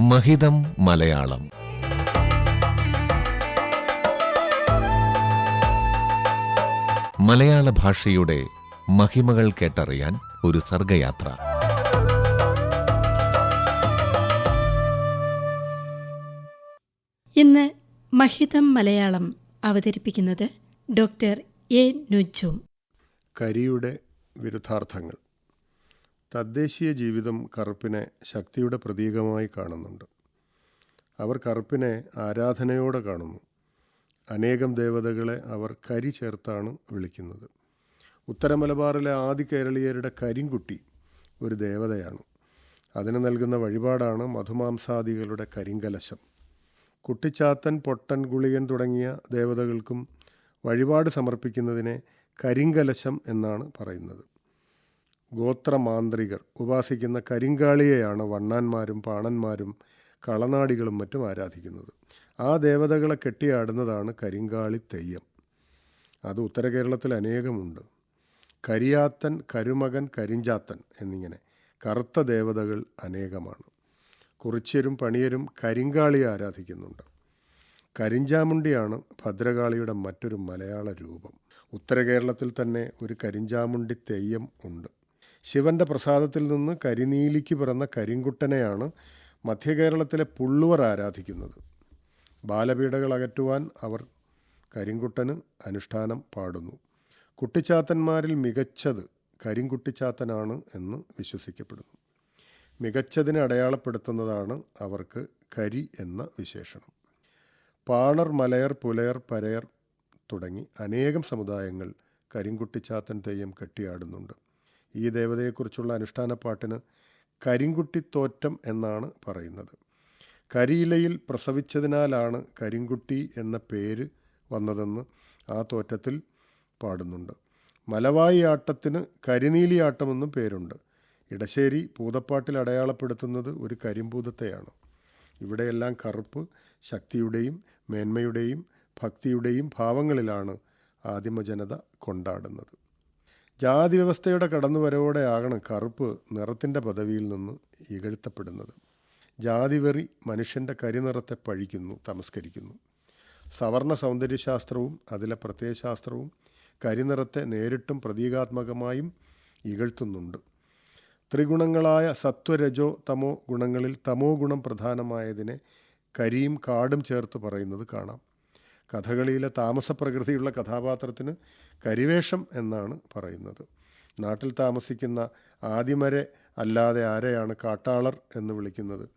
മഹിതം മലയാളം. മലയാള ഭാഷയുടെ മഹിമകൾ കേട്ടറിയാൻ ഒരു സർഗയാത്ര. ഇന്ന് മഹിതം മലയാളം അവതരിപ്പിക്കുന്നത് ഡോക്ടർ എ നുജും. കരിയുടെ വിരുദ്ധാർത്ഥങ്ങൾ. തദ്ദേശീയ ജീവിതം കറുപ്പിനെ ശക്തിയുടെ പ്രതീകമായി കാണുന്നുണ്ട്. അവർ കറുപ്പിനെ ആരാധനയോടെ കാണുന്നു. അനേകം ദേവതകളെ അവർ കരി ചേർത്താണ് വിളിക്കുന്നത്. ഉത്തര മലബാറിലെ ആദി കേരളീയരുടെ കരിങ്കുട്ടി ഒരു ദേവതയാണ്. അതിന് നൽകുന്ന വഴിപാടാണ് മധുമാംസാദികളുടെ കരിങ്കലശം. കുട്ടിച്ചാത്തൻ പൊട്ടൻ ഗുളികൻ തുടങ്ങിയ ദേവതകൾക്കും വഴിപാട് സമർപ്പിക്കുന്നതിനെ കരിങ്കലശം എന്നാണ് പറയുന്നത്. ഗോത്രമാന്ത്രികർ ഉപാസിക്കുന്ന കരിങ്കാളിയെയാണ് വണ്ണാന്മാരും പാണന്മാരും കളനാടികളും മറ്റും ആരാധിക്കുന്നത്. ആ ദേവതകളെ കെട്ടിയാടുന്നതാണ് കരിങ്കാളി തെയ്യം. അത് ഉത്തര കേരളത്തിൽ അനേകമുണ്ട്. കരിയാത്തൻ കരുമകൻ കരിഞ്ചാത്തൻ എന്നിങ്ങനെ കറുത്ത ദേവതകൾ അനേകമാണ്. കുറിച്യരും പണിയരും കരിങ്കാളിയെ ആരാധിക്കുന്നുണ്ട്. കരിഞ്ചാമുണ്ടിയാണ് ഭദ്രകാളിയുടെ മറ്റൊരു മലയാള രൂപം. ഉത്തര കേരളത്തിൽ തന്നെ ഒരു കരിഞ്ചാമുണ്ടി തെയ്യം ഉണ്ട്. ശിവന്റെ പ്രസാദത്തിൽ നിന്ന് കരിനീലിക്ക് പിറന്ന കരിങ്കുട്ടനെയാണ് മധ്യകേരളത്തിലെ പുള്ളുവർ ആരാധിക്കുന്നത്. ബാലപീഡകൾ അകറ്റുവാൻ അവർ കരിങ്കുട്ടന് അനുഷ്ഠാനം പാടുന്നു. കുട്ടിച്ചാത്തന്മാരിൽ മികച്ചത് കരിങ്കുട്ടിച്ചാത്തനാണ് എന്ന് വിശ്വസിക്കപ്പെടുന്നു. മികച്ചതിനെ അടയാളപ്പെടുത്തുന്നതാണ് അവർക്ക് കരി എന്ന വിശേഷണം. പാണർ മലയർ പുലയർ പരയർ തുടങ്ങി അനേകം സമുദായങ്ങൾ കരിങ്കുട്ടിച്ചാത്തൻ തെയ്യം കെട്ടിയാടുന്നുണ്ട്. ഈ ദേവതയെക്കുറിച്ചുള്ള അനുഷ്ഠാന പാട്ടിന് കരിങ്കുട്ടിത്തോറ്റം എന്നാണ് പറയുന്നത്. കരിയിലയിൽ പ്രസവിച്ചതിനാലാണ് കരിങ്കുട്ടി എന്ന പേര് വന്നതെന്ന് ആ തോറ്റത്തിൽ പാടുന്നുണ്ട്. മലവായി ആട്ടത്തിന് കരിനീലിയാട്ടമെന്നും പേരുണ്ട്. ഇടശ്ശേരി പൂതപ്പാട്ടിൽ അടയാളപ്പെടുത്തുന്നത് ഒരു കരിമ്പൂതത്തെയാണ്. ഇവിടെയെല്ലാം കറുപ്പ് ശക്തിയുടെയും മേന്മയുടെയും ഭക്തിയുടെയും ഭാവങ്ങളിലാണ് ആദിമജനത കൊണ്ടാടുന്നത്. ജാതി വ്യവസ്ഥയുടെ കടന്നുവരവോടെ ആകണം കറുപ്പ് നിറത്തിന്റെ പദവിയിൽ നിന്ന് ഇകഴ്ത്തപ്പെടുന്നത്. ജാതിവെറി മനുഷ്യന്റെ കരിനിറത്തെ പഴിക്കുന്നു തമസ്കരിക്കുന്നു. സവർണ സൗന്ദര്യശാസ്ത്രവും അതിലെ പ്രത്യയശാസ്ത്രവും കരിനിറത്തെ നേരിട്ടും പ്രതീകാത്മകമായും ഇകഴ്ത്തുന്നുണ്ട്. ത്രിഗുണങ്ങളായ സത്വരജോ തമോ ഗുണങ്ങളിൽ തമോ ഗുണം പ്രധാനമായതിനെ കരിയും കാടും ചേർത്ത് പറയുന്നത് കാണാം. കഥകളിയിലെ താമസപ്രകൃതിയുള്ള കഥാപാത്രത്തിന് കരിവേഷം എന്നാണ് പറയുന്നത്. നാട്ടിൽ താമസിക്കുന്ന ആദിമരെ അല്ലാതെ ആരെയാണ് കാട്ടാളർ എന്ന് വിളിക്കുന്നത്?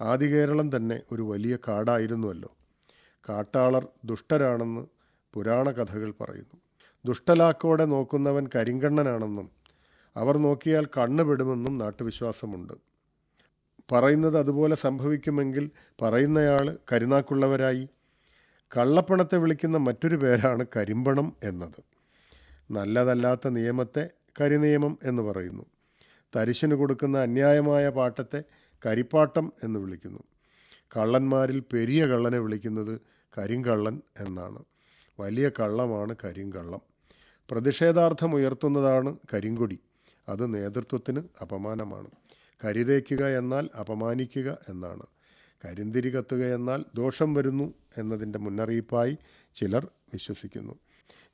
ആദികേരളം തന്നെ ഒരു വലിയ കാടായിരുന്നുവല്ലോ. കാട്ടാളർ ദുഷ്ടരാണെന്ന് പുരാണ കഥകൾ പറയുന്നു. ദുഷ്ടലാക്കോടെ നോക്കുന്നവൻ കരിങ്കണ്ണനാണെന്നും അവർ നോക്കിയാൽ കണ്ണുപെടുമെന്നും നാട്ടുവിശ്വാസമുണ്ട്. പറയുന്നത് അതുപോലെ സംഭവിക്കുമെങ്കിൽ പറയുന്നയാൾ കരുനാക്കുള്ളവരായി കള്ളപ്പണത്തെ വിളിക്കുന്ന മറ്റൊരു പേരാണ് കരിമ്പണം എന്നത്. നല്ലതല്ലാത്ത നിയമത്തെ കരിനിയമം എന്ന് പറയുന്നു. തരിശിന് കൊടുക്കുന്ന അന്യായമായ പാട്ടത്തെ കരിപ്പാട്ടം എന്ന് വിളിക്കുന്നു. കള്ളന്മാരിൽ പെരിയ കള്ളനെ വിളിക്കുന്നത് കരിങ്കള്ളൻ എന്നാണ്. വലിയ കള്ളമാണ് കരിങ്കള്ളം. പ്രതിഷേധാർത്ഥം ഉയർത്തുന്നതാണ് കരിങ്കൊടി. അത് നേതൃത്വത്തിന് അപമാനമാണ്. കരുതേക്കുക എന്നാൽ അപമാനിക്കുക എന്നാണ്. കരിന്തിരി കത്തുക എന്നാൽ ദോഷം വരുന്നു എന്നതിന്റെ മുന്നറിയിപ്പായി ചിലർ വിശ്വസിക്കുന്നു.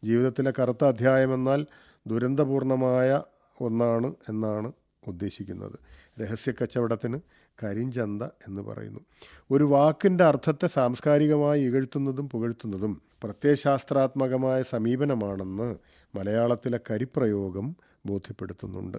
ജീവിതത്തിലെ കറുത്ത അധ്യായമെന്നാൽ ദുരന്തപൂർണമായ ഒന്നാണ് എന്നാണ് ഉദ്ദേശിക്കുന്നത്. രഹസ്യ കച്ചവടത്തിന് കരിഞ്ചന്ത എന്ന് പറയുന്നു. ഒരു വാക്കിന്റെ അർത്ഥത്തെ സാംസ്കാരികമായി ഇകഴ്ത്തുന്നതും പുകഴ്ത്തുന്നതും പ്രത്യയശാസ്ത്രാത്മകമായ സമീപനമാണെന്ന് മലയാളത്തിലെ കരിപ്രയോഗം ബോധ്യപ്പെടുത്തുന്നുണ്ട്.